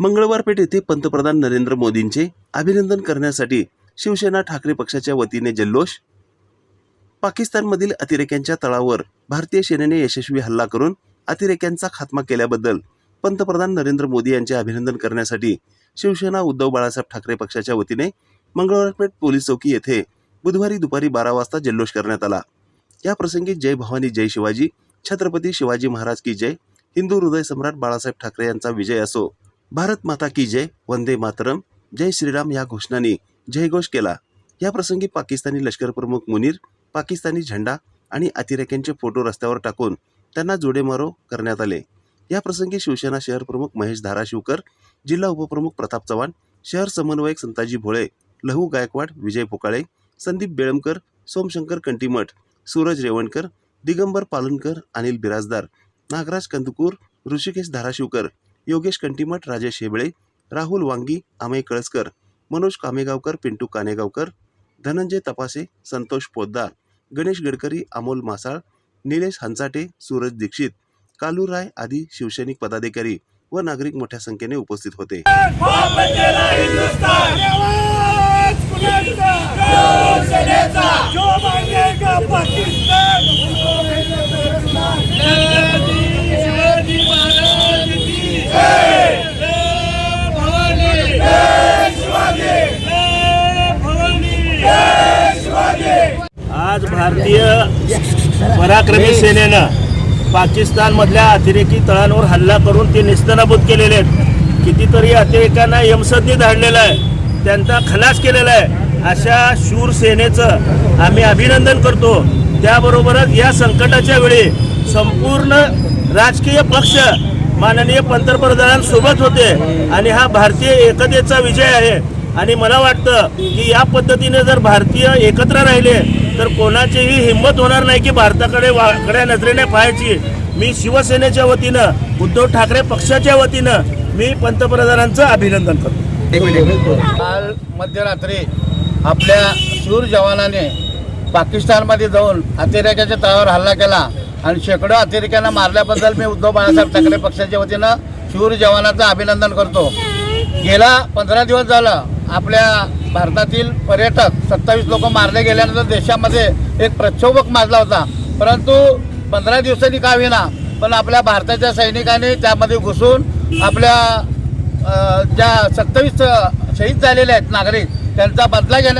मंगळवार पेठ येथे पंतप्रधान नरेंद्र मोदींचे अभिनंदन करण्यासाठी शिवसेना ठाकरे पक्षाच्या वतीने जल्लोष पाकिस्तानमधील अतिरेक्यांच्या तळावर भारतीय सेनेने यशस्वी हल्ला करून अतिरेक्यांचा खात्मा केल्याबद्दल पंतप्रधान नरेंद्र मोदी यांचे अभिनंदन करण्यासाठी शिवसेना उद्धव बाळासाहेब ठाकरे पक्षाच्या वतीने मंगळवारपेठ पोलीस चौकी येथे बुधवारी दुपारी बारा वाजता जल्लोष करण्यात आला. या प्रसंगी जय भवानी जय शिवाजी छत्रपती शिवाजी महाराज की जय हिंदू हृदय सम्राट बाळासाहेब ठाकरे यांचा विजय असो. भारत माता की जय वंदे मातरम जय श्रीराम या घोषणांनी जयघोष केला. या प्रसंगी पाकिस्तानी लष्कर प्रमुख मुनीर पाकिस्तानी झेंडा आणि अतिरेक्यांचे फोटो रस्त्यावर टाकून त्यांना जोडेमारो करण्यात आले. या प्रसंगी शिवसेना शहर प्रमुख महेश धाराशिवकर जिल्हा उपप्रमुख प्रताप चव्हाण शहर समन्वयक संताजी भोळे लहू गायकवाड विजय पोकाळे संदीप बेळमकर सोमशंकर कंटीमठ सूरज रेवणकर दिगंबर पालनकर अनिल बिराजदार नागराज कंदकूर ऋषिकेश धाराशिवकर योगेश कंटीमठ राजेश हेबळे राहुल वांगी अमय कळसकर मनोज कामेगावकर पिंटू कानेगावकर धनंजय तपासे संतोष पोद्दार गणेश गडकरी अमोल मासाळ निलेश हंचाटे सूरज दीक्षित कालू राय आदी शिवसैनिक पदाधिकारी व नागरिक मोठ्या संख्येने उपस्थित होते आवाज कुणाचा? जो मागेगा पाकिस्तान शिवाजी महाराज की जय जय भवानी जय शिवाजी जय भवानी जय शिवाजी आज भारतीय पराक्रमी सेनेनं पाकिस्तानमधल्या अतिरेकी तळांवर हल्ला करून ते निस्तनाबूत केलेले आहेत. कितीतरी अतिरेक्यांना यमसदनी धाडलेलं आहे. त्यांचा खलास केलेला आहे. अशा शूर सेनेचं आम्ही अभिनंदन करतो. त्याबरोबरच या संकटाच्या वेळी संपूर्ण राजकीय पक्ष माननीय पंतप्रधानांसोबत होते आणि हा भारतीय एकतेचा विजय आहे. आणि मला वाटतं की या पद्धतीने जर भारतीय एकत्र राहिले तर कोणाचीही हिंमत होणार नाही की भारताकडे वाकड्या नजरेने पाहायची. मी शिवसेनेच्या वतीनं उद्धव ठाकरे पक्षाच्या वतीनं मी पंतप्रधानांचं अभिनंदन करतो. काल मध्यरात्री आपल्या शूर जवानाने पाकिस्तानमध्ये जाऊन अतिरेक्याच्या तळावर हल्ला केला आणि शेकडो अतिरेक्यांना मारल्याबद्दल मी उद्धव बाळासाहेब ठाकरे पक्षाच्या वतीनं शूर जवानाचं अभिनंदन करतो. गेला पंधरा दिवस झालं. आपल्या भारतातील पर्यटक सत्तावीस लोक मारले गेल्यानंतर देशामध्ये एक प्रक्षोभक माजला होता. परंतु पंधरा दिवसांनी का होईना पण आपल्या भारताच्या सैनिकांनी त्यामध्ये घुसून आपल्या ज्या सत्तावीस शहीद झालेले आहेत नागरिक त्यांचा बदला घेण्यात